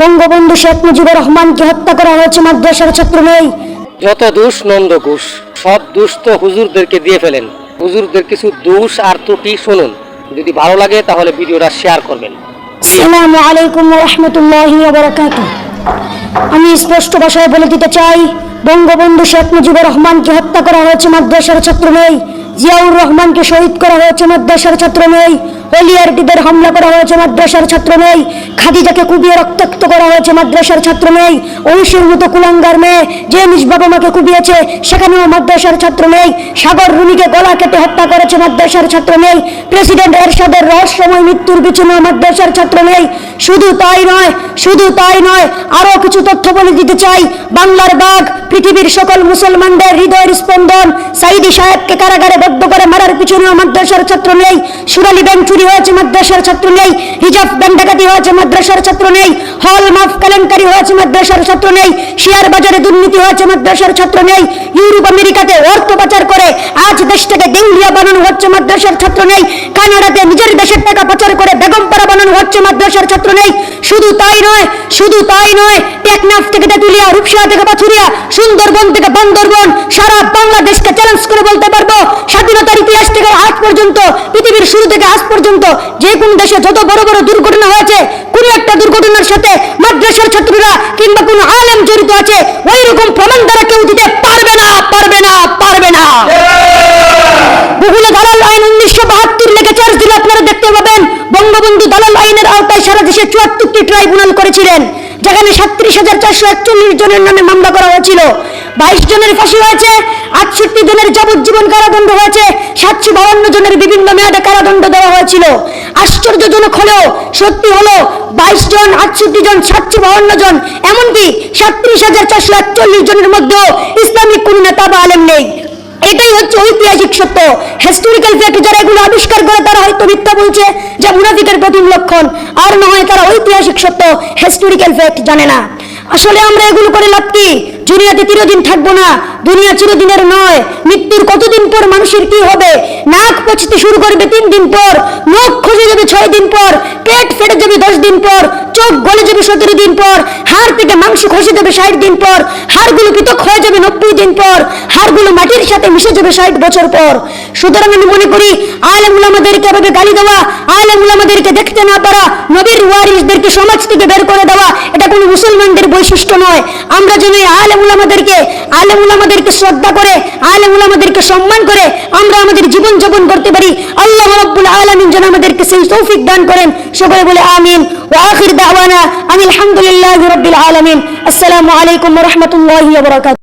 বঙ্গবন্ধু শেখ মুজিবুর রহমানকে হত্যা করা হয়েছে মাদ্রাসার ছাত্র নেই। যত দোষ নন্দ ঘোষ সব দোষ তো হুজুরদেরকে দিয়ে ফেলেন। হুজুরদের কিছু দোষ আর ত্রুটি শুনুন। যদি ভালো লাগে তাহলে ভিডিওটা শেয়ার করবেন। আসসালামু আলাইকুম রহমতুল্লাহি বারাকাত আমি স্পষ্ট ভাষায় বলে দিতে চাই বঙ্গবন্ধু শেখ মুজিবুর রহমানকে হত্যা করা হয়েছে মাদ্রাসার ছাত্র নেই। জিয়াউর রহমানকে শহীদ করা হয়েছে মাদ্রাসার ছাত্র নেই হলিয়ারটিদের হামলা করা হয়েছে মাদ্রাসার ছাত্র নেই খাদিজাকে কুবিয়ে রক্তাক্ত করা হয়েছে মাদ্রাসার ছাত্র নেই ঐশীর মতো কুলাঙ্গার মেয়ে যে বাবা মাকে কুবিয়েছে সেখানেও মাদ্রাসার ছাত্র নেই সাগর রুনিকে গলা কেটে হত্যা করেছে মাদ্রাসার ছাত্র নেই প্রেসিডেন্ট এরশাদের রহস্যময় মৃত্যুর পিছনে মাদ্রাসার ছাত্র নেই শুধু তাই নয়, শুধু তাই নয়, আরও কিছু তথ্য বলে দিতে চাই। বাংলার বাঘ, পৃথিবীর সকল মুসলমানদের হৃদয়ের স্পন্দন। সাইদি সাহেবকে কারাগারে বদ্ধ করে মারার পিছনেও মাদ্রাসার ছাত্র নেই। সুরালি ব্যাংক চুরি হয়েছে, মাদ্রাসার ছাত্র নেই। রিজার্ভ ব্যাংক ডাকাতি হয়েছে, মাদ্রাসার ছাত্র নেই। হল মাফ কেলেঙ্কারি হয়েছে, মাদ্রাসার ছাত্র নেই। শেয়ার বাজারে দুর্নীতি হয়েছে, মাদ্রাসার ছাত্র নেই। ইউরোপ, আমেরিকাতে অর্থ পাচার করে আজ দেশটাকে দেউলিয়া বানানো হচ্ছে, মাদ্রাসার ছাত্র নেই। কানাডাতে নিজের দেশের টাকা পাচার করে বেগমপাড়া বানানো হচ্ছে, মাদ্রাসার ছাত্র নেই। শুধু তাই নয়, শুধু তাই নয় টেকনাফ থেকে তেতুলিয়া রূপসা থেকে পাথুরিয়া, সুন্দরবন থেকে বান্দরবন, সারা বাংলাদেশকে চ্যালেঞ্জ করে বলতে পারব, স্বাধীনতার ইতিহাস থেকে আজ পর্যন্ত, পৃথিবীর শুরু থেকে আজ পর্যন্ত, যে কোন দেশে যত বড় বড় দুর্ঘটনা হয়েছে, কোন একটা দুর্ঘটনার সাথে মাদ্রাসার ছাত্ররা কিংবা কোন আলেম জড়িত আছে ওই রকম প্রমাণ দ্বারা কেউ দিতে পারবে না পারবে না পারবে না। বহুলে দালাল আইন উনিশশো বাহাত্তর লেখে চার্জ দিলে আপনারা দেখতে পাবেন, বঙ্গবন্ধু দালাল আইনের আওতায় সারা দেশে চুয়াত্তরটি ট্রাইব্যুনাল করেছিলেন। যেখানে সাত্রিশ হাজার চারশো একচল্লিশ জনের নামে মামলা করা হয়েছিল। বাইশ জনের ফাঁসি হয়েছে, আটষট্টি জনের যাবজ্জীবন কারাদণ্ড হয়েছে, সাতশো বাউন্ন জনের বিভিন্ন মেয়াদে কারাদণ্ড দেওয়া হয়েছিল। আশ্চর্যজনক হলেও, সত্যি হলো, বাইশ জন, আটষট্টি জন, সাতশো বাউন্ন জন, এমনকি সাত্রিশ হাজার চারশো একচল্লিশ জনের মধ্যেও ইসলামিক কোন নেতা বা আলেম নেই। এটাই হচ্ছে ঐতিহাসিক সত্য। হিস্টোরিক্যাল ফ্যাক্ট যারা এগুলো আবিষ্কার করে, তারা হয়তো মিথ্যা বলছে যা মুনাফিকের প্রথম লক্ষণ। আর না হয় তারা ঐতিহাসিক সত্য হিস্টোরিক্যাল ফ্যাক্ট জানে না। আসলে আমরা এগুলো করে লাভ কি? দুনিয়াতে চিরদিন থাকব না। দুনিয়া চিরদিনের নয়। মৃত্যুর কতদিন পর মানুষের কি হবে? নাক পচতে শুরু করবে তিন দিন পর মুখ খসে যাবে ছয় দিন পর, পেট ফেটে যাবে দশ দিন পর, চোখ গলে যাবে সতেরো দিন পর, হাড় থেকে মাংস খসে যাবে ষাট দিন পর, হাড়গুলো পৃথক হয়ে যাবে নব্বই দিন পর, হাড়গুলো মাটির সাথে মিশে যাবে ষাট বছর পর। সুতরাং আমি মনে করি, আলেমুল আমাদেরকে এভাবে গালি দেওয়া, আলেমুল আমাদেরকে দেখতে না পারা, নবীর ওয়ারিসদেরকে সমাজ থেকে বের করে দেওয়া, এটা কোনো মুসলমানদের বৈশিষ্ট্য নয়। আমরা যেন এই আলেমুল আমাদেরকে আলেমুল আমাদেরকে শ্রদ্ধা করে, আলেমুল আমাদেরকে সম্মান করে, আমরা আমাদের জীবন যাপন করতে পারি। আল্লাহ রব্বুল আলামিন যেন আমাদেরকে সেই তৌফিক দান করেন। সকলে বলে আমিন। ওয়া আখির দাওয়ানা আনিল হামদুলিল্লাহি রাব্বিল আলামিন। আসসালামু আলাইকুম রাহমাতুল্লাহি ওয়া বারাকাতুহু।